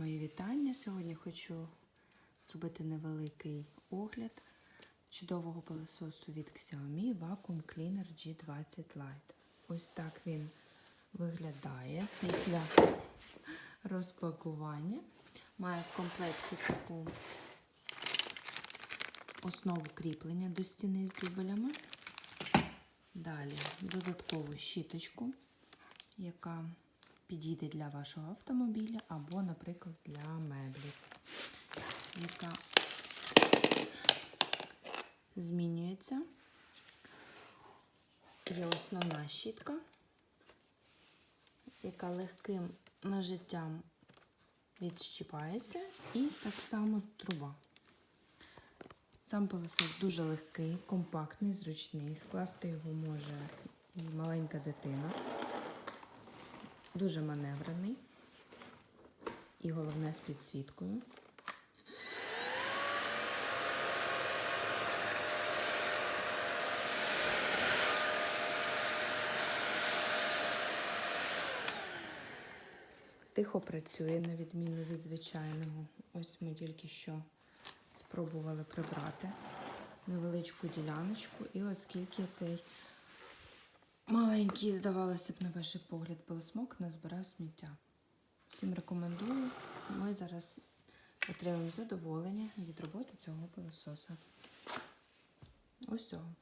Мої вітання. Сьогодні хочу зробити невеликий огляд чудового пилососу від Xiaomi Vacuum Cleaner G20 Lite. Ось так він виглядає після розпакування. Має в комплекті таку основу кріплення до стіни з дюбелями. Далі додаткову щіточку, яка підійде для вашого автомобіля або, наприклад, для меблів, яка змінюється. Є основна щітка, яка легким нажиттям відщіпається, і так само труба. Сам пилосос дуже легкий, компактний, зручний. Скласти його може маленька дитина. Дуже маневрений. І головне з підсвіткою. Тихо працює, на відміну від звичайного. Ось ми тільки що спробували прибрати невеличку діляночку. І от скільки цей маленький, здавалося б, на перший погляд, пилосмок назбирав сміття. Всім рекомендую. Ми зараз отримаємо задоволення від роботи цього пилососа. Ось цього.